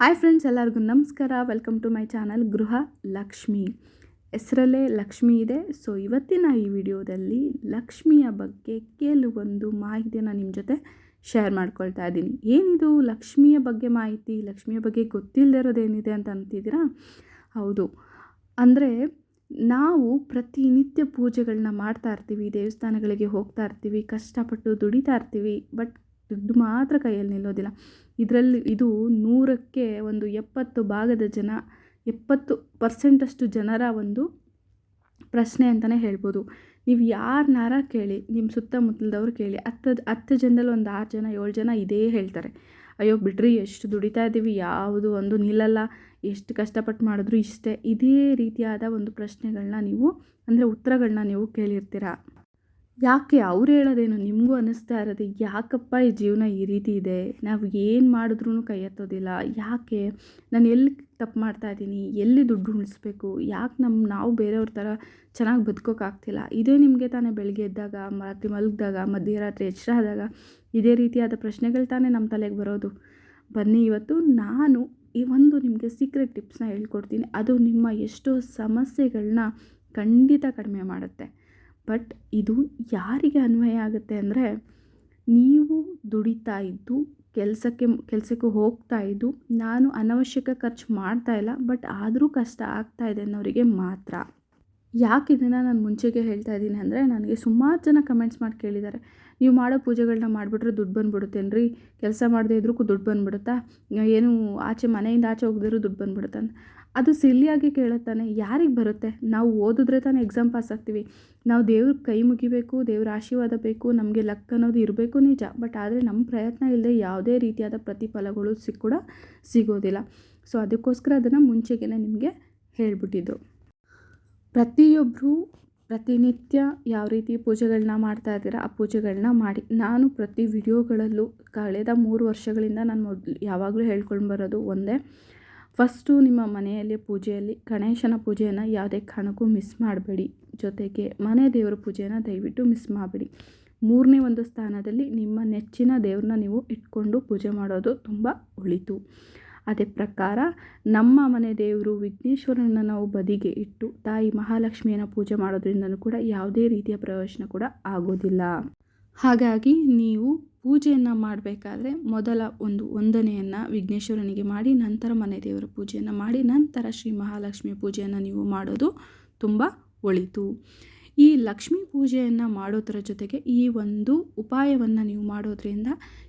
Hi friends, ಎಲ್ಲರಿಗೂ ನಮಸ್ಕಾರ. Welcome to my channel ಗೃಹ ಲಕ್ಷ್ಮಿ. ಹೆಸರಲ್ಲೇ ಲಕ್ಷ್ಮಿ ಇದೆ. ಸೊ ಇವತ್ತಿನ ಈ ವಿಡಿಯೋದಲ್ಲಿ ಲಕ್ಷ್ಮಿಯ ಬಗ್ಗೆ ಕೆಲವೊಂದು ಮಾಹಿತಿಯನ್ನು ನಿಮ್ಮ ಜೊತೆ ಶೇರ್ ಮಾಡ್ಕೊಳ್ತಾ ಇದ್ದೀನಿ. ಏನಿದು ಲಕ್ಷ್ಮಿಯ ಬಗ್ಗೆ ಮಾಹಿತಿ? ಲಕ್ಷ್ಮಿಯ ಬಗ್ಗೆ ಗೊತ್ತಿಲ್ಲದಿರೋದೇನಿದೆ ಅಂತ ಅಂತಿದ್ದೀರಾ? ಹೌದು. ಅಂದರೆ ನಾವು ಪ್ರತಿನಿತ್ಯ ಪೂಜೆಗಳನ್ನ ಮಾಡ್ತಾ ಇರ್ತೀವಿ, ದೇವಸ್ಥಾನಗಳಿಗೆ ಹೋಗ್ತಾ ಇರ್ತೀವಿ, ಕಷ್ಟಪಟ್ಟು ದುಡಿತಾ ಇರ್ತೀವಿ ಬಟ್ ದುಡ್ಡು ಮಾತ್ರ ಕೈಯಲ್ಲಿ ನಿಲ್ಲೋದಿಲ್ಲ. ಇದರಲ್ಲಿ ಇದು ನೂರಕ್ಕೆ ಒಂದು ಎಪ್ಪತ್ತು ಭಾಗದ ಜನ, ಎಪ್ಪತ್ತು ಪರ್ಸೆಂಟಷ್ಟು ಜನರ ಒಂದು ಪ್ರಶ್ನೆ ಅಂತಲೇ ಹೇಳ್ಬೋದು. ನೀವು ಯಾರನ್ನಾರ ಕೇಳಿ, ನಿಮ್ಮ ಸುತ್ತಮುತ್ತಲದವ್ರು ಕೇಳಿ, ಹತ್ತು ಹತ್ತು ಜನದಲ್ಲಿ ಒಂದು ಆರು ಜನ, ಏಳು ಜನ ಇದೇ ಹೇಳ್ತಾರೆ. ಅಯ್ಯೋ ಬಿಡ್ರಿ, ಎಷ್ಟು ದುಡಿತಾ ಇದ್ದೀವಿ, ಯಾವುದು ಒಂದು ನಿಲ್ಲಲ್ಲ, ಎಷ್ಟು ಕಷ್ಟಪಟ್ಟು ಮಾಡಿದ್ರು ಇಷ್ಟೇ. ಇದೇ ರೀತಿಯಾದ ಒಂದು ಪ್ರಶ್ನೆಗಳನ್ನ ನೀವು, ಅಂದರೆ ಉತ್ತರಗಳನ್ನ ನೀವು ಕೇಳಿರ್ತೀರ? ಯಾಕೆ ಅವ್ರು ಹೇಳೋದೇನು? ನಿಮಗೂ ಅನ್ನಿಸ್ತಾ ಇರೋದು, ಯಾಕಪ್ಪ ಈ ಜೀವನ ಈ ರೀತಿ ಇದೆ? ನಾವು ಏನು ಮಾಡಿದ್ರೂ ಕೈ ಎತ್ತೋದಿಲ್ಲ. ಯಾಕೆ? ನಾನು ಎಲ್ಲಿ ತಪ್ಪು ಮಾಡ್ತಾ ಇದ್ದೀನಿ? ಎಲ್ಲಿ ದುಡ್ಡು ಉಳಿಸ್ಬೇಕು? ಯಾಕೆ ನಮ್ಮ ನಾವು ಬೇರೆಯವ್ರ ಥರ ಚೆನ್ನಾಗಿ ಬದುಕೋಕ್ಕಾಗ್ತಿಲ್ಲ ಇದೇ ನಿಮಗೆ ತಾನೇ ಬೆಳಗ್ಗೆ ಎದ್ದಾಗ, ರಾತ್ರಿ ಮಲಗಿದಾಗ, ಮಧ್ಯರಾತ್ರಿ ಎಚ್ಚರ ಆದಾಗ ಇದೇ ರೀತಿಯಾದ ಪ್ರಶ್ನೆಗಳು ತಾನೇ ನಮ್ಮ ತಲೆಗೆ ಬರೋದು. ಬನ್ನಿ, ಇವತ್ತು ನಾನು ಈ ಒಂದು ನಿಮಗೆ ಸೀಕ್ರೆಟ್ ಟಿಪ್ಸ್ನ ಹೇಳ್ಕೊಡ್ತೀನಿ. ಅದು ನಿಮ್ಮ ಎಷ್ಟೋ ಸಮಸ್ಯೆಗಳನ್ನ ಖಂಡಿತ ಕಡಿಮೆ ಮಾಡುತ್ತೆ. ಬಟ್ ಇದು ಯಾರಿಗೆ ಅನ್ವಯ ಆಗುತ್ತೆ ಅಂದರೆ ನೀವು ದುಡಿತಾ ಇದ್ದು, ಕೆಲಸಕ್ಕೆ ಕೆಲಸಕ್ಕೆ ಹೋಗ್ತಾ ಇದ್ದು, ನಾನು ಅನವಶ್ಯಕ ಖರ್ಚು ಮಾಡ್ತಾ ಇಲ್ಲ, ಬಟ್ ಆದರೂ ಕಷ್ಟ ಆಗ್ತಾ ಇದೆ ಅನ್ನೋರಿಗೆ ಮಾತ್ರ. ಯಾಕೆ ಇದನ್ನು ನಾನು ಮುಂಚೆಗೆ ಹೇಳ್ತಾ ಇದ್ದೀನಿ ಅಂದರೆ ನನಗೆ ಸುಮಾರು ಜನ ಕಮೆಂಟ್ಸ್ ಮಾಡಿ ಕೇಳಿದ್ದಾರೆ. ನೀವು ಮಾಡೋ ಪೂಜೆಗಳನ್ನ ಮಾಡಿಬಿಟ್ರೆ ದುಡ್ಡು ಬಂದುಬಿಡುತ್ತೇನ್ರಿ? ಕೆಲಸ ಮಾಡದೇ ಇದ್ರೂ ದುಡ್ಡು ಬಂದ್ಬಿಡುತ್ತಾ? ಏನು ಆಚೆ ಮನೆಯಿಂದ ಆಚೆ ಹೋಗಿದ್ರು ದುಡ್ಡು ಬಂದ್ಬಿಡುತ್ತಾನೆ? ಅದು ಸಿಲ್ಲಿಯಾಗಿ ಕೇಳುತ್ತಾನೆ ಯಾರಿಗೆ ಬರುತ್ತೆ? ನಾವು ಓದಿದ್ರೆ ತಾನೇ ಎಕ್ಸಾಮ್ ಪಾಸ್ ಆಗ್ತೀವಿ. ನಾವು ದೇವ್ರ ಕೈ ಮುಗಿಬೇಕು, ದೇವ್ರ ಆಶೀರ್ವಾದ ಬೇಕು, ನಮಗೆ ಲಕ್ ಅನ್ನೋದು ಇರಬೇಕು ನಿಜ. ಬಟ್ ಆದರೆ ನಮ್ಮ ಪ್ರಯತ್ನ ಇಲ್ಲದೆ ಯಾವುದೇ ರೀತಿಯಾದ ಪ್ರತಿಫಲಗಳು ಸಿಕ್ಕ ಸಿಗೋದಿಲ್ಲ. ಸೊ ಅದಕ್ಕೋಸ್ಕರ ಅದನ್ನು ಮುಂಚೆಗೆ ನಿಮಗೆ ಹೇಳಿಬಿಟ್ಟಿದ್ದು. ಪ್ರತಿಯೊಬ್ಬರು ಪ್ರತಿನಿತ್ಯ ಯಾವ ರೀತಿ ಪೂಜೆಗಳನ್ನ ಮಾಡ್ತಾ ಇದ್ದೀರಾ, ಆ ಪೂಜೆಗಳನ್ನ ಮಾಡಿ. ನಾನು ಪ್ರತಿ ವಿಡಿಯೋಗಳಲ್ಲೂ ಕಳೆದ ಮೂರು ವರ್ಷಗಳಿಂದ ನಾನು ಮೊದಲು ಯಾವಾಗಲೂ ಹೇಳ್ಕೊಂಡು ಬರೋದು ಒಂದೇ. ಫಸ್ಟು ನಿಮ್ಮ ಮನೆಯಲ್ಲಿ ಪೂಜೆಯಲ್ಲಿ ಗಣೇಶನ ಪೂಜೆಯನ್ನು ಯಾವುದೇ ಕಾರಣಕ್ಕೂ ಮಿಸ್ ಮಾಡಬೇಡಿ. ಜೊತೆಗೆ ಮನೆ ದೇವರ ಪೂಜೆಯನ್ನು ದಯವಿಟ್ಟು ಮಿಸ್ ಮಾಡಬೇಡಿ. ಮೂರನೇ ಒಂದು ಸ್ಥಾನದಲ್ಲಿ ನಿಮ್ಮ ನೆಚ್ಚಿನ ದೇವ್ರನ್ನ ನೀವು ಇಟ್ಕೊಂಡು ಪೂಜೆ ಮಾಡೋದು ತುಂಬ ಒಳಿತು. ಅದೇ ಪ್ರಕಾರ ನಮ್ಮ ಮನೆ ದೇವರು ವಿಘ್ನೇಶ್ವರನ ನಾವು ಬದಿಗೆ ಇಟ್ಟು ತಾಯಿ ಮಹಾಲಕ್ಷ್ಮಿಯನ್ನು ಪೂಜೆ ಮಾಡೋದ್ರಿಂದನೂ ಕೂಡ ಯಾವುದೇ ರೀತಿಯ ಪ್ರಯೋಜನ ಕೂಡ ಆಗೋದಿಲ್ಲ. ಹಾಗಾಗಿ ನೀವು ಪೂಜೆಯನ್ನು ಮಾಡಬೇಕಾದ್ರೆ ಮೊದಲ ಒಂದು ವಂದನೆಯನ್ನು ವಿಘ್ನೇಶ್ವರನಿಗೆ ಮಾಡಿ, ನಂತರ ಮನೆ ದೇವರ ಪೂಜೆಯನ್ನು ಮಾಡಿ, ನಂತರ ಶ್ರೀ ಮಹಾಲಕ್ಷ್ಮಿ ಪೂಜೆಯನ್ನು ನೀವು ಮಾಡೋದು ತುಂಬ ಒಳಿತು. ಈ ಲಕ್ಷ್ಮೀ ಪೂಜೆಯನ್ನು ಮಾಡೋದರ ಜೊತೆಗೆ ಈ ಒಂದು ಉಪಾಯವನ್ನು ನೀವು ಮಾಡೋದ್ರಿಂದ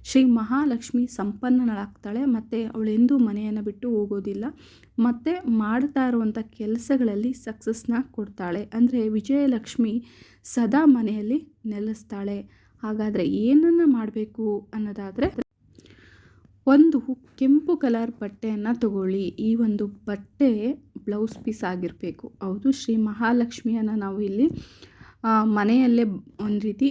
ಶ್ರೀ ಮಹಾಲಕ್ಷ್ಮಿ ಸಂಪನ್ನಳಾಗ್ತಾಳೆ, ಮತ್ತು ಅವಳೆಂದೂ ಮನೆಯನ್ನು ಬಿಟ್ಟು ಹೋಗೋದಿಲ್ಲ. ಮತ್ತು ಮಾಡ್ತಾ ಇರುವಂಥ ಕೆಲಸಗಳಲ್ಲಿ ಸಕ್ಸಸ್ನ ಕೊಡ್ತಾಳೆ. ಅಂದರೆ ವಿಜಯಲಕ್ಷ್ಮಿ ಸದಾ ಮನೆಯಲ್ಲಿ ನೆಲೆಸ್ತಾಳೆ. ಹಾಗಾದರೆ ಏನನ್ನು ಮಾಡಬೇಕು ಅನ್ನೋದಾದರೆ ಒಂದು ಕೆಂಪು ಕಲರ್ ಬಟ್ಟೆಯನ್ನು ತಗೊಳ್ಳಿ. ಈ ಒಂದು ಬಟ್ಟೆ ಬ್ಲೌಸ್ ಪೀಸ್ ಆಗಿರಬೇಕು. ಹೌದು, ಶ್ರೀ ಮಹಾಲಕ್ಷ್ಮಿಯನ್ನು ನಾವು ಇಲ್ಲಿ ಮನೆಯಲ್ಲೇ ಒಂದು ರೀತಿ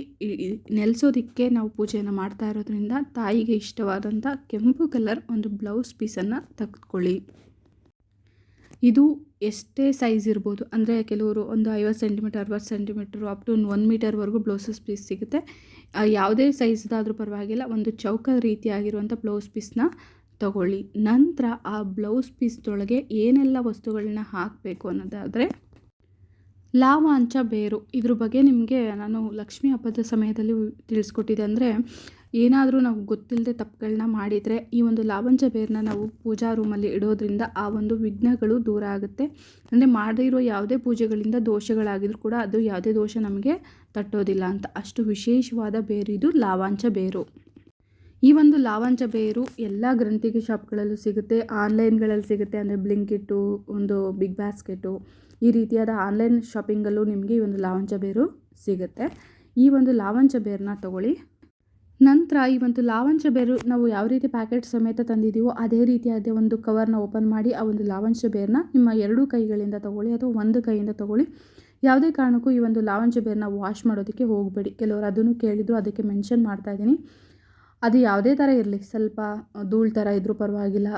ನೆಲೆಸೋದಕ್ಕೆ ನಾವು ಪೂಜೆಯನ್ನು ಮಾಡ್ತಾ ಇರೋದ್ರಿಂದ ತಾಯಿಗೆ ಇಷ್ಟವಾದಂಥ ಕೆಂಪು ಕಲರ್ ಒಂದು ಬ್ಲೌಸ್ ಪೀಸನ್ನು ತೆಗೆದುಕೊಳ್ಳಿ. ಇದು ಎಷ್ಟೇ ಸೈಜ್ ಇರ್ಬೋದು, ಅಂದರೆ ಕೆಲವರು ಒಂದು ಐವತ್ತು ಸೆಂಟಿಮೀಟರ್, ಅರವತ್ತು ಸೆಂಟಿಮೀಟರು, ಅಪ್ ಟು ಒನ್ ಮೀಟರ್ವರೆಗೂ ಬ್ಲೌಸಸ್ ಪೀಸ್ ಸಿಗುತ್ತೆ. ಯಾವುದೇ ಸೈಜ್ದಾದರೂ ಪರವಾಗಿಲ್ಲ, ಒಂದು ಚೌಕ ರೀತಿಯಾಗಿರುವಂಥ ಬ್ಲೌಸ್ ಪೀಸ್ನ ತಗೊಳ್ಳಿ. ನಂತರ ಆ ಬ್ಲೌಸ್ ಪೀಸ್ದೊಳಗೆ ಏನೆಲ್ಲ ವಸ್ತುಗಳನ್ನ ಹಾಕಬೇಕು ಅನ್ನೋದಾದರೆ, ಲಾವಾಂಚ ಬೇರು. ಇದ್ರ ಬಗ್ಗೆ ನಿಮಗೆ ನಾನು ಲಕ್ಷ್ಮೀ ಹಬ್ಬದ ಸಮಯದಲ್ಲಿ ತಿಳಿಸ್ಕೊಟ್ಟಿದ್ದೆ ಅಂದರೆ, ಏನಾದರೂ ನಾವು ಗೊತ್ತಿಲ್ಲದೆ ತಪ್ಪುಗಳನ್ನ ಮಾಡಿದರೆ, ಈ ಒಂದು ಲಾವಂಚ ಬೇರನ್ನ ನಾವು ಪೂಜಾ ರೂಮಲ್ಲಿ ಇಡೋದ್ರಿಂದ ಆ ಒಂದು ವಿಘ್ನಗಳು ದೂರ ಆಗುತ್ತೆ. ಅಂದರೆ ಮಾಡದಿರೋ ಯಾವುದೇ ಪೂಜೆಗಳಿಂದ ದೋಷಗಳಾಗಿದ್ರು ಕೂಡ ಅದು ಯಾವುದೇ ದೋಷ ನಮಗೆ ತಟ್ಟೋದಿಲ್ಲ ಅಂತ. ಅಷ್ಟು ವಿಶೇಷವಾದ ಬೇರು ಇದು ಲಾವಾಂಚ ಬೇರು. ಈ ಒಂದು ಲಾವಾಂಚ ಬೇರು ಎಲ್ಲ ಗ್ರಂಥಿಗೆ ಶಾಪ್ಗಳಲ್ಲೂ ಸಿಗುತ್ತೆ. ಆನ್ಲೈನ್ಗಳಲ್ಲಿ ಸಿಗುತ್ತೆ ಅಂದರೆ ಬ್ಲಿಂಕಿಟ್ಟು ಒಂದು ಬಿಗ್ ಬ್ಯಾಸ್ಕೆಟು, ಈ ರೀತಿಯಾದ ಆನ್ಲೈನ್ ಶಾಪಿಂಗಲ್ಲೂ ನಿಮಗೆ ಈ ಒಂದು ಲಾವಂಚ ಬೇರು ಸಿಗುತ್ತೆ. ಈ ಒಂದು ಲಾವಂಚ ಬೇರನ್ನ ತಗೊಳ್ಳಿ. ನಂತರ ಈ ಒಂದು ಲಾವಂಚ ಬೇರು ನಾವು ಯಾವ ರೀತಿ ಪ್ಯಾಕೆಟ್ ಸಮೇತ ತಂದಿದ್ದೀವೋ ಅದೇ ರೀತಿಯಾದ ಒಂದು ಕವರ್ನ ಓಪನ್ ಮಾಡಿ ಆ ಒಂದು ಲಾವಂಚ ಬೇರನ್ನ ನಿಮ್ಮ ಎರಡೂ ಕೈಗಳಿಂದ ತಗೊಳ್ಳಿ ಅಥವಾ ಒಂದು ಕೈಯಿಂದ ತಗೊಳ್ಳಿ. ಯಾವುದೇ ಕಾರಣಕ್ಕೂ ಈ ಒಂದು ಲಾವಂಚ ಬೇರನ್ನ ವಾಶ್ ಮಾಡೋದಕ್ಕೆ ಹೋಗಬೇಡಿ. ಕೆಲವರು ಅದನ್ನು ಕೇಳಿದ್ರು ಅದಕ್ಕೆ ಮೆನ್ಷನ್ ಮಾಡ್ತಾ ಇದ್ದೀನಿ. ಅದು ಯಾವುದೇ ಥರ ಇರಲಿ, ಸ್ವಲ್ಪ ಧೂಳು ಥರ ಇದ್ದರೂ ಪರವಾಗಿಲ್ಲ.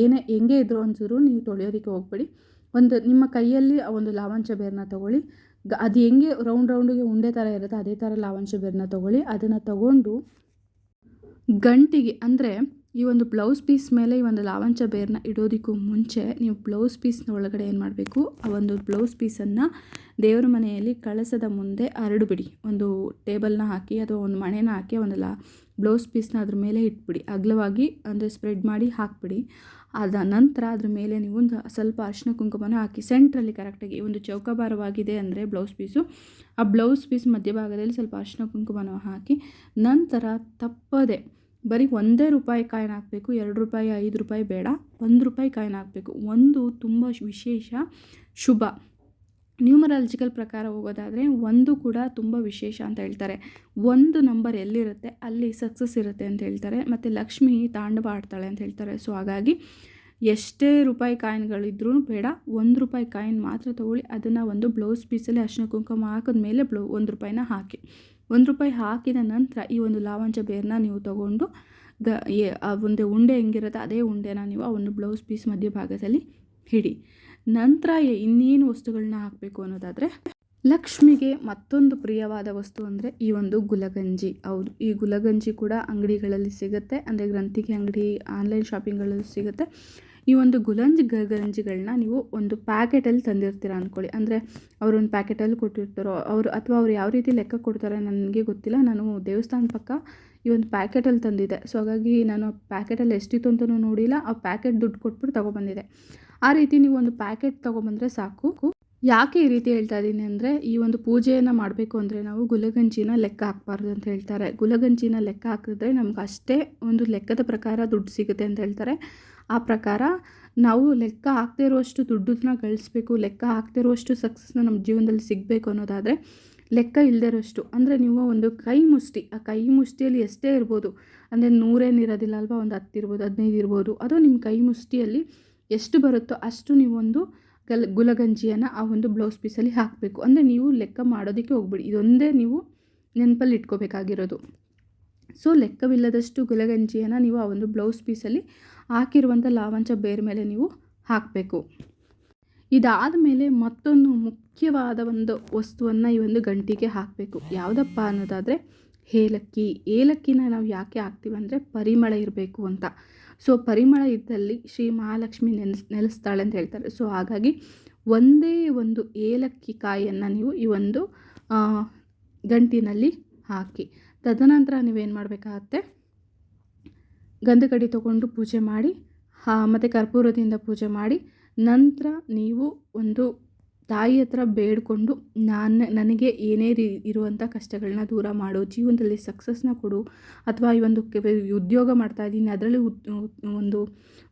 ಏನೇ, ಹೆಂಗೆ ಇದ್ದರೂ ಅನ್ಸಿದ್ರು ನೀವು ತೊಳೆಯೋದಕ್ಕೆ ಹೋಗಬೇಡಿ. ಒಂದು, ನಿಮ್ಮ ಕೈಯಲ್ಲಿ ಒಂದು ಲಾವಂಚ ಬೇರನ್ನ ತೊಗೊಳ್ಳಿ. ಗ, ಅದು ಹೆಂಗೆ ರೌಂಡ್ ರೌಂಡಿಗೆ ಉಂಡೆ ಥರ ಇರುತ್ತೆ ಅದೇ ಥರ ಲಾವಂಚ ಬೇರನ್ನ ತೊಗೊಳ್ಳಿ. ಅದನ್ನು ತಗೊಂಡು ಗಂಟಿಗೆ, ಅಂದರೆ ಈ ಒಂದು ಬ್ಲೌಸ್ ಪೀಸ್ ಮೇಲೆ ಈ ಒಂದು ಲಾವಂಚ ಬೇರ್ನ ಇಡೋದಕ್ಕೂ ಮುಂಚೆ ನೀವು ಬ್ಲೌಸ್ ಪೀಸ್ನ ಒಳಗಡೆ ಏನು ಮಾಡಬೇಕು? ಆ ಒಂದು ಬ್ಲೌಸ್ ಪೀಸನ್ನು ದೇವರ ಮನೆಯಲ್ಲಿ ಕಳಸದ ಮುಂದೆ ಹರಡುಬಿಡಿ. ಒಂದು ಟೇಬಲ್ನ ಹಾಕಿ ಅಥವಾ ಒಂದು ಮಣೆನ ಹಾಕಿ ಒಂದು ಲಾ ಬ್ಲೌಸ್ ಪೀಸ್ನ ಅದ್ರ ಮೇಲೆ ಇಟ್ಬಿಡಿ. ಅಗಲವಾಗಿ ಅಂದರೆ ಸ್ಪ್ರೆಡ್ ಮಾಡಿ ಹಾಕ್ಬಿಡಿ. ಅದ ನಂತರ ಅದ್ರ ಮೇಲೆ ನೀವು ಒಂದು ಸ್ವಲ್ಪ ಅರಿಶಿನ ಕುಂಕುಮನ ಹಾಕಿ ಸೆಂಟ್ರಲ್ಲಿ ಕರೆಕ್ಟಾಗಿ ಒಂದು ಚೌಕಾಬಾರವಾಗಿದೆ ಅಂದರೆ ಬ್ಲೌಸ್ ಪೀಸು ಆ ಬ್ಲೌಸ್ ಪೀಸ್ ಮಧ್ಯಭಾಗದಲ್ಲಿ ಸ್ವಲ್ಪ ಅರಿಶಿನ ಕುಂಕುಮನ ಹಾಕಿ ನಂತರ ತಪ್ಪದೆ ಬರೀ ಒಂದೇ ರೂಪಾಯಿ ಕಾಯಿನ್ ಹಾಕಬೇಕು, ಎರಡು ರೂಪಾಯಿ, ಐದು ರೂಪಾಯಿ ಬೇಡ, ಒಂದು ರೂಪಾಯಿ ಕಾಯಿನ್ ಹಾಕಬೇಕು. ಒಂದು ತುಂಬ ವಿಶೇಷ ಶುಭ. ನ್ಯೂಮರಾಲಜಿಕಲ್ ಪ್ರಕಾರ ಹೋಗೋದಾದರೆ ಒಂದು ಕೂಡ ತುಂಬ ವಿಶೇಷ ಅಂತ ಹೇಳ್ತಾರೆ. ಒಂದು ನಂಬರ್ ಎಲ್ಲಿರುತ್ತೆ? ಅಲ್ಲಿ ಸಕ್ಸಸ್ ಇರುತ್ತೆ ಅಂತ ಹೇಳ್ತಾರೆ. ಮತ್ತು ಲಕ್ಷ್ಮಿ ತಾಂಡವ ಆಡ್ತಾಳೆ ಅಂತ ಹೇಳ್ತಾರೆ. ಸೊ ಹಾಗಾಗಿ ಎಷ್ಟೇ ರೂಪಾಯಿ ಕಾಯಿನ್ಗಳಿದ್ರೂ ಬೇಡ, ಒಂದು ರೂಪಾಯಿ ಕಾಯಿನ್ ಮಾತ್ರ ತೊಗೊಳ್ಳಿ. ಅದನ್ನು ಒಂದು ಬ್ಲೌಸ್ ಪೀಸಲ್ಲಿ ಅರ್ಶಿನ ಕುಂಕುಮ ಹಾಕಿದ್ಮೇಲೆ ಬ್ಲೌ, ಒಂದು ರೂಪಾಯಿನ ಹಾಕಿ. ಒಂದು ರೂಪಾಯಿ ಹಾಕಿದ ನಂತರ ಈ ಒಂದು ಲಾವಂಚ ಬೇರನ್ನ ನೀವು ತಗೊಂಡು ಗ ಆ ಒಂದು ಉಂಡೆ ಹೆಂಗಿರುತ್ತೆ ಅದೇ ಉಂಡೆನ ನೀವು ಆ ಒಂದು ಬ್ಲೌಸ್ ಪೀಸ್ ಮಧ್ಯಭಾಗದಲ್ಲಿ ಹಿಡಿ. ನಂತರ ಇನ್ನೇನು ವಸ್ತುಗಳನ್ನ ಹಾಕಬೇಕು ಅನ್ನೋದಾದರೆ ಲಕ್ಷ್ಮಿಗೆ ಮತ್ತೊಂದು ಪ್ರಿಯವಾದ ವಸ್ತು ಅಂದರೆ ಈ ಒಂದು ಗುಲಗಂಜಿ. ಹೌದು, ಈ ಗುಲಗಂಜಿ ಕೂಡ ಅಂಗಡಿಗಳಲ್ಲಿ ಸಿಗುತ್ತೆ. ಅಂದರೆ ಗ್ರಂಥಿಗೆ ಅಂಗಡಿ ಆನ್ಲೈನ್ ಶಾಪಿಂಗ್ಗಳಲ್ಲಿ ಸಿಗುತ್ತೆ. ಈ ಒಂದು ಗುಲಂಜ್ ಗಂಜಿಗಳನ್ನ ನೀವು ಒಂದು ಪ್ಯಾಕೆಟಲ್ಲಿ ತಂದಿರ್ತೀರ ಅಂದ್ಕೊಳ್ಳಿ ಅಂದರೆ ಅವರು ಒಂದು ಪ್ಯಾಕೆಟಲ್ಲಿ ಕೊಟ್ಟಿರ್ತಾರೋ, ಅವರು ಅಥವಾ ಅವ್ರು ಯಾವ ರೀತಿ ಲೆಕ್ಕ ಕೊಡ್ತಾರೆ ನನಗೆ ಗೊತ್ತಿಲ್ಲ. ನಾನು ದೇವಸ್ಥಾನ ಪಕ್ಕ ಈ ಒಂದು ಪ್ಯಾಕೆಟಲ್ಲಿ ತಂದಿದ್ದೆ. ಸೊ ಹಾಗಾಗಿ ನಾನು ಪ್ಯಾಕೆಟಲ್ಲಿ ಎಷ್ಟಿತ್ತು ಅಂತಲೂ ನೋಡಿಲ್ಲ. ಆ ಪ್ಯಾಕೆಟ್ ದುಡ್ಡು ಕೊಟ್ಬಿಟ್ಟು ತೊಗೊಬಂದಿದ್ದೆ ಆ ರೀತಿ ನೀವು ಒಂದು ಪ್ಯಾಕೆಟ್ ತೊಗೊಬಂದರೆ ಸಾಕು. ಯಾಕೆ ಈ ರೀತಿ ಹೇಳ್ತಾ ಇದ್ದೀನಿ ಅಂದರೆ, ಈ ಒಂದು ಪೂಜೆಯನ್ನು ಮಾಡಬೇಕು ಅಂದರೆ ನಾವು ಗುಲಗಂಜಿನ ಲೆಕ್ಕ ಹಾಕಬಾರ್ದು ಅಂತ ಹೇಳ್ತಾರೆ. ಗುಲಗಂಜಿನ ಲೆಕ್ಕ ಹಾಕಿದ್ರೆ ನಮ್ಗೆ ಅಷ್ಟೇ ಒಂದು ಲೆಕ್ಕದ ಪ್ರಕಾರ ದುಡ್ಡು ಸಿಗುತ್ತೆ ಅಂತ ಹೇಳ್ತಾರೆ. ಆ ಪ್ರಕಾರ ನಾವು ಲೆಕ್ಕ ಹಾಕದೇ ಇರುವಷ್ಟು ದುಡ್ಡನ್ನ ಗಳಿಸ್ಬೇಕು, ಲೆಕ್ಕ ಹಾಕದೇ ಇರುವಷ್ಟು ಸಕ್ಸಸ್ನ ನಮ್ಮ ಜೀವನದಲ್ಲಿ ಸಿಗಬೇಕು ಅನ್ನೋದಾದರೆ, ಲೆಕ್ಕ ಇಲ್ಲದೇ ಇರೋಷ್ಟು ಅಂದರೆ ನೀವು ಒಂದು ಕೈ ಮುಷ್ಟಿ, ಆ ಕೈ ಮುಷ್ಟಿಯಲ್ಲಿ ಎಷ್ಟೇ ಇರ್ಬೋದು, ಅಂದರೆ ನೂರೇನು ಇರೋದಿಲ್ಲ ಅಲ್ವಾ, ಒಂದು ಹತ್ತು ಇರ್ಬೋದು, ಹದಿನೈದು ಇರ್ಬೋದು, ಅದು ನಿಮ್ಮ ಕೈ ಮುಷ್ಟಿಯಲ್ಲಿ ಎಷ್ಟು ಬರುತ್ತೋ ಅಷ್ಟು ನೀವೊಂದು ಗಲ್ ಗುಲಗಂಜಿಯನ್ನು ಆ ಒಂದು ಬ್ಲೌಸ್ ಪೀಸಲ್ಲಿ ಹಾಕಬೇಕು. ಅಂದರೆ ನೀವು ಲೆಕ್ಕ ಮಾಡೋದಕ್ಕೆ ಹೋಗ್ಬಿಡಿ. ಇದೊಂದೇ ನೀವು ನೆನಪಲ್ಲಿ ಇಟ್ಕೋಬೇಕಾಗಿರೋದು. ಸೊ ಲೆಕ್ಕವಿಲ್ಲದಷ್ಟು ಗುಲಗಂಜಿಯನ್ನು ನೀವು ಆ ಒಂದು ಬ್ಲೌಸ್ ಪೀಸಲ್ಲಿ ಹಾಕಿರುವಂಥ ಲಾವಂಚ ಬೇರೆ ಮೇಲೆ ನೀವು ಹಾಕಬೇಕು. ಇದಾದ ಮೇಲೆ ಮತ್ತೊಂದು ಮುಖ್ಯವಾದ ಒಂದು ವಸ್ತುವನ್ನು ಈ ಒಂದು ಗಂಟಿಗೆ ಹಾಕಬೇಕು. ಯಾವುದಪ್ಪ ಅನ್ನೋದಾದರೆ ಏಲಕ್ಕಿ ಏಲಕ್ಕಿನ ನಾವು ಯಾಕೆ ಹಾಕ್ತೀವಿ ಅಂದರೆ ಪರಿಮಳ ಇರಬೇಕು ಅಂತ. ಸೊ ಪರಿಮಳ ಇದ್ದಲ್ಲಿ ಶ್ರೀ ಮಹಾಲಕ್ಷ್ಮಿ ನೆನೆಸ್, ನೆಲೆಸ್ತಾಳೆ ಅಂತ ಹೇಳ್ತಾರೆ. ಸೊ ಹಾಗಾಗಿ ಒಂದೇ ಒಂದು ಏಲಕ್ಕಿ ಕಾಯಿಯನ್ನು ನೀವು ಈ ಒಂದು ಗಂಟಿನಲ್ಲಿ ಹಾಕಿ. ತದನಂತರ ನೀವೇನು ಮಾಡಬೇಕಾಗತ್ತೆ? ಗಂಧಕಡಿ ತಗೊಂಡು ಪೂಜೆ ಮಾಡಿ ಮತ್ತು ಕರ್ಪೂರದಿಂದ ಪೂಜೆ ಮಾಡಿ, ನಂತರ ನೀವು ಒಂದು ತಾಯಿ ಹತ್ರ ಬೇಡ್ಕೊಂಡು ನಾನು, ನನಗೆ ಏನೇ ರೀ ಇರುವಂಥ ಕಷ್ಟಗಳನ್ನ ದೂರ ಮಾಡು, ಜೀವನದಲ್ಲಿ ಸಕ್ಸಸ್ನ ಕೊಡು, ಅಥವಾ ಈ ಒಂದು ಉದ್ಯೋಗ ಮಾಡ್ತಾ ಇದ್ದೀನಿ, ಅದರಲ್ಲಿ ಒಂದು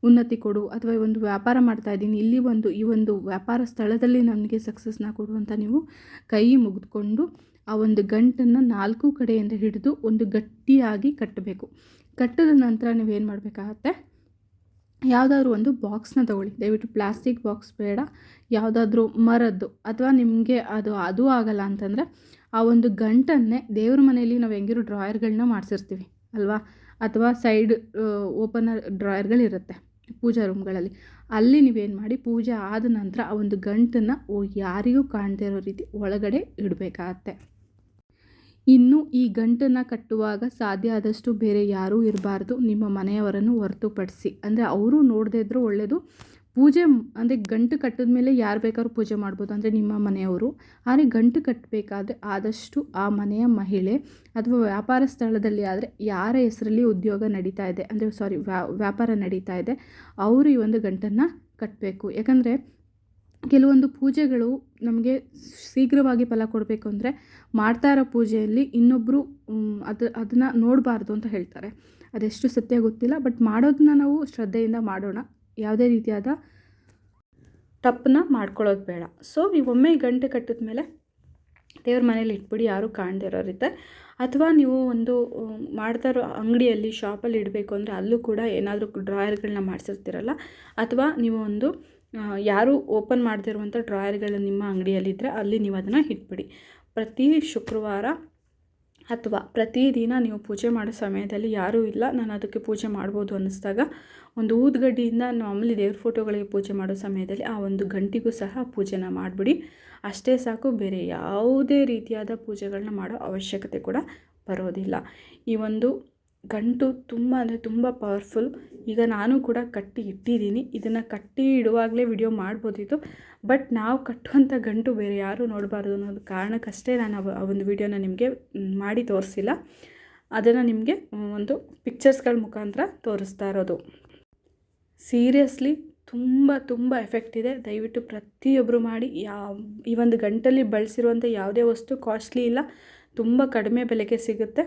ಉನ್ನತಿ ಕೊಡು, ಅಥವಾ ಈ ಒಂದು ವ್ಯಾಪಾರ ಮಾಡ್ತಾ ಇದ್ದೀನಿ, ಇಲ್ಲಿ ಒಂದು, ಈ ಒಂದು ವ್ಯಾಪಾರ ಸ್ಥಳದಲ್ಲಿ ನನಗೆ ಸಕ್ಸಸ್ನ ಕೊಡು ಅಂತ ನೀವು ಕೈ ಮುಗಿದುಕೊಂಡು ಆ ಒಂದು ಗಂಟನ್ನು ನಾಲ್ಕು ಕಡೆಯಿಂದ ಹಿಡಿದು ಒಂದು ಗಟ್ಟಿಯಾಗಿ ಕಟ್ಟಬೇಕು. ಕಟ್ಟಿದ ನಂತರ ನೀವೇನು ಮಾಡಬೇಕಾಗತ್ತೆ? ಯಾವುದಾದ್ರೂ ಒಂದು ಬಾಕ್ಸ್ನ ತೊಗೊಳ್ಳಿ. ದಯವಿಟ್ಟು ಪ್ಲಾಸ್ಟಿಕ್ ಬಾಕ್ಸ್ ಬೇಡ. ಯಾವುದಾದ್ರೂ ಮರದ್ದು ಅಥವಾ ನಿಮಗೆ ಅದು ಅದು ಆಗಲ್ಲ ಅಂತಂದರೆ ಆ ಒಂದು ಗಂಟನ್ನೇ ದೇವ್ರ ಮನೆಯಲ್ಲಿ ನಾವು ಹೆಂಗಿರೋ ಡ್ರಾಯರ್ಗಳನ್ನ ಮಾಡಿಸಿರ್ತೀವಿ ಅಲ್ವಾ? ಅಥವಾ ಸೈಡ್ ಓಪನರ್ ಡ್ರಾಯರ್ಗಳಿರುತ್ತೆ ಪೂಜಾ ರೂಮ್ಗಳಲ್ಲಿ. ಅಲ್ಲಿ ನೀವೇನು ಮಾಡಿ ಪೂಜೆ ಆದ ನಂತರ ಆ ಒಂದು ಗಂಟನ್ನು ಓ, ಯಾರಿಗೂ ಕಾಣದೇ ಇರೋ ರೀತಿ ಒಳಗಡೆ ಇಡಬೇಕಾಗತ್ತೆ. ಇನ್ನು ಈ ಗಂಟನ್ನು ಕಟ್ಟುವಾಗ ಸಾಧ್ಯ ಆದಷ್ಟು ಬೇರೆ ಯಾರೂ ಇರಬಾರ್ದು. ನಿಮ್ಮ ಮನೆಯವರನ್ನು ಹೊರತುಪಡಿಸಿ. ಅಂದರೆ ಅವರು ನೋಡದೇ ಇದ್ದರೂ ಒಳ್ಳೆಯದು ಪೂಜೆ ಅಂದರೆ ಗಂಟು ಕಟ್ಟಿದ ಮೇಲೆ ಯಾರು ಬೇಕಾದ್ರೂ ಪೂಜೆ ಮಾಡ್ಬೋದು. ಅಂದರೆ ನಿಮ್ಮ ಮನೆಯವರು. ಆದರೆ ಗಂಟು ಕಟ್ಟಬೇಕಾದ್ರೆ ಆದಷ್ಟು ಆ ಮನೆಯ ಮಹಿಳೆ ಅಥವಾ ವ್ಯಾಪಾರ ಸ್ಥಳದಲ್ಲಿ ಆದರೆ ಯಾರ ಹೆಸರಲ್ಲಿ ಉದ್ಯೋಗ ನಡೀತಾ ಇದೆ. ಅಂದರೆ ಸಾರಿ ವ್ಯಾಪಾರ ನಡೀತಾ ಇದೆ. ಅವರು ಈ ಒಂದು ಗಂಟನ್ನು ಕಟ್ಟಬೇಕು. ಯಾಕಂದರೆ ಕೆಲವೊಂದು ಪೂಜೆಗಳು ನಮಗೆ ಶೀಘ್ರವಾಗಿ ಫಲ ಕೊಡಬೇಕು ಅಂದರೆ ಮಾಡ್ತಾ ಇರೋ ಪೂಜೆಯಲ್ಲಿ ಇನ್ನೊಬ್ಬರು ಅದು, ಅದನ್ನು ನೋಡಬಾರ್ದು ಅಂತ ಹೇಳ್ತಾರೆ. ಅದೆಷ್ಟು ಸತ್ಯ ಗೊತ್ತಿಲ್ಲ, ಬಟ್ ಮಾಡೋದನ್ನ ನಾವು ಶ್ರದ್ಧೆಯಿಂದ ಮಾಡೋಣ. ಯಾವುದೇ ರೀತಿಯಾದ ತಪ್ಪನ್ನ ಮಾಡ್ಕೊಳ್ಳೋದು ಬೇಡ. ಸೊ ನೀವು ಒಮ್ಮೆ ಗಂಟೆ ಕಟ್ಟಿದ ಮೇಲೆ ದೇವ್ರ ಮನೇಲಿ ಇಟ್ಬಿಡಿ, ಯಾರೂ ಕಾಣದೇ ಇರೋರಿದ್ದೆ ಅಥವಾ ನೀವು ಒಂದು ಮಾಡ್ತಾ ಇರೋ ಅಂಗಡಿಯಲ್ಲಿ, ಶಾಪಲ್ಲಿ ಇಡಬೇಕು ಅಂದರೆ ಅಲ್ಲೂ ಕೂಡ ಏನಾದರೂ ಡ್ರಾಯರ್ಗಳನ್ನ ಮಾಡಿಸಿರ್ತೀರಲ್ಲ? ಅಥವಾ ನೀವು ಒಂದು ಯಾರೂ ಓಪನ್ ಮಾಡದಿರುವಂಥ ಡ್ರಾಯರ್ಗಳು ನಿಮ್ಮ ಅಂಗಡಿಯಲ್ಲಿದ್ದರೆ ಅಲ್ಲಿ ನೀವು ಅದನ್ನು ಇಟ್ಬಿಡಿ. ಪ್ರತಿ ಶುಕ್ರವಾರ ಅಥವಾ ಪ್ರತಿದಿನ ನೀವು ಪೂಜೆ ಮಾಡೋ ಸಮಯದಲ್ಲಿ ಯಾರೂ ಇಲ್ಲ. ನಾನು ಅದಕ್ಕೆ ಪೂಜೆ ಮಾಡ್ಬೋದು ಅನ್ನಿಸ್ದಾಗ ಒಂದು ಊದ್ಗಡ್ಡಿಯಿಂದ ಮಾಮೂಲಿ ದೇವ್ರ ಫೋಟೋಗಳಿಗೆ ಪೂಜೆ ಮಾಡೋ ಸಮಯದಲ್ಲಿ ಆ ಒಂದು ಗಂಟಿಗೂ ಸಹ ಪೂಜೆನ ಮಾಡಿಬಿಡಿ. ಅಷ್ಟೇ ಸಾಕು, ಬೇರೆ ಯಾವುದೇ ರೀತಿಯಾದ ಪೂಜೆಗಳನ್ನ ಮಾಡೋ ಅವಶ್ಯಕತೆ ಕೂಡ ಬರೋದಿಲ್ಲ. ಈ ಒಂದು ಗಂಟು ತುಂಬ ಅಂದರೆ ತುಂಬ ಪವರ್ಫುಲ್. ಈಗ ನಾನು ಕೂಡ ಕಟ್ಟಿ ಇಟ್ಟಿದ್ದೀನಿ. ಇದನ್ನು ಕಟ್ಟಿ ಇಡುವಾಗಲೇ ವಿಡಿಯೋ ಮಾಡ್ಬೋದಿತ್ತು. ಬಟ್ ನಾವು ಕಟ್ಟುವಂಥ ಗಂಟು ಬೇರೆ ಯಾರೂ ನೋಡಬಾರ್ದು ಅನ್ನೋದು ಕಾರಣಕ್ಕಷ್ಟೇ ನಾನು ಆ ಒಂದು ವಿಡಿಯೋನ ನಿಮಗೆ ಮಾಡಿ ತೋರಿಸಿಲ್ಲ. ಅದನ್ನು ನಿಮಗೆ ಒಂದು ಪಿಕ್ಚರ್ಸ್ಗಳ ಮುಖಾಂತರ ತೋರಿಸ್ತಾ ಇರೋದು. ಸೀರಿಯಸ್ಲಿ ತುಂಬ ತುಂಬ ಎಫೆಕ್ಟ್ ಇದೆ. ದಯವಿಟ್ಟು ಪ್ರತಿಯೊಬ್ಬರು ಮಾಡಿ. ಯಾವ, ಈ ಒಂದು ಗಂಟಲ್ಲಿ ಬಳಸಿರುವಂಥ ಯಾವುದೇ ವಸ್ತು ಕಾಸ್ಟ್ಲಿ ಇಲ್ಲ. ತುಂಬ ಕಡಿಮೆ ಬೆಲೆಗೆ ಸಿಗುತ್ತೆ.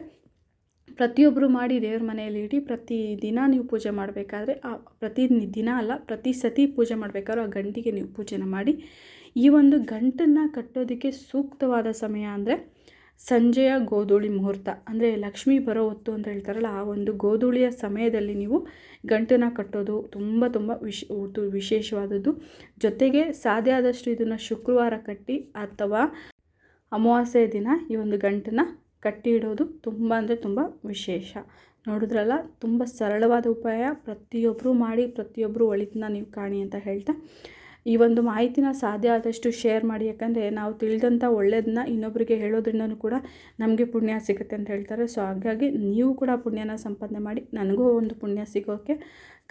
ಪ್ರತಿಯೊಬ್ಬರು ಮಾಡಿ ದೇವ್ರ ಮನೆಯಲ್ಲಿ ಇಡಿ, ಪ್ರತಿ ದಿನ ನೀವು ಪೂಜೆ ಮಾಡಬೇಕಾದ್ರೆ, ಆ ಪ್ರತಿ ದಿನ ಅಲ್ಲ, ಪ್ರತಿ ಸತಿ ಪೂಜೆ ಮಾಡಬೇಕಾದ್ರೂ ಆ ಗಂಟಿಗೆ ನೀವು ಪೂಜೆನ ಮಾಡಿ. ಈ ಒಂದು ಗಂಟನ್ನು ಕಟ್ಟೋದಕ್ಕೆ ಸೂಕ್ತವಾದ ಸಮಯ ಅಂದರೆ ಸಂಜೆಯ ಗೋಧೂಳಿ ಮುಹೂರ್ತ. ಅಂದರೆ ಲಕ್ಷ್ಮಿ ಬರೋ ಹೊತ್ತು ಅಂತ ಹೇಳ್ತಾರಲ್ಲ, ಆ ಒಂದು ಗೋಧೂಳಿಯ ಸಮಯದಲ್ಲಿ ನೀವು ಗಂಟನ್ನು ಕಟ್ಟೋದು ತುಂಬ ತುಂಬ ವಿಶ್ ವಿಶೇಷವಾದದ್ದು. ಜೊತೆಗೆ ಸಾಧ್ಯ ಆದಷ್ಟು ಇದನ್ನು ಶುಕ್ರವಾರ ಕಟ್ಟಿ ಅಥವಾ ಅಮಾವಾಸ್ಯೆ ದಿನ ಈ ಒಂದು ಗಂಟನ್ನು ಕಟ್ಟಿ ಇಡೋದು ತುಂಬ ಅಂದರೆ ತುಂಬ ವಿಶೇಷ. ನೋಡಿದ್ರಲ್ಲ, ತುಂಬ ಸರಳವಾದ ಉಪಾಯ. ಪ್ರತಿಯೊಬ್ಬರು ಮಾಡಿ ಪ್ರತಿಯೊಬ್ಬರು ಒಳಿತನ ನೀವು ಕಾಣಿ ಅಂತ ಹೇಳ್ತಾ. ಈ ಒಂದು ಮಾಹಿತಿನ ಸಾಧ್ಯ ಆದಷ್ಟು ಶೇರ್ ಮಾಡಿ. ಯಾಕಂದರೆ ನಾವು ತಿಳಿದಂಥ ಒಳ್ಳೆಯದನ್ನ ಇನ್ನೊಬ್ಬರಿಗೆ ಹೇಳೋದ್ರಿಂದನೂ ಕೂಡ ನಮಗೆ ಪುಣ್ಯ ಸಿಗುತ್ತೆ ಅಂತ ಹೇಳ್ತಾರೆ. ಸೊ ಹಾಗಾಗಿ ನೀವು ಕೂಡ ಪುಣ್ಯನ ಸಂಪಾದನೆ ಮಾಡಿ, ನನಗೂ ಒಂದು ಪುಣ್ಯ ಸಿಗೋಕ್ಕೆ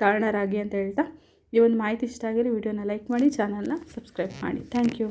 ಕಾರಣರಾಗಿ ಅಂತ ಹೇಳ್ತಾ. ಈ ಒಂದು ಮಾಹಿತಿ ಇಷ್ಟ ಆಗಿರೋ ವಿಡಿಯೋನ ಲೈಕ್ ಮಾಡಿ ಚಾನಲ್ನ ಸಬ್ಸ್ಕ್ರೈಬ್ ಮಾಡಿ. Thank you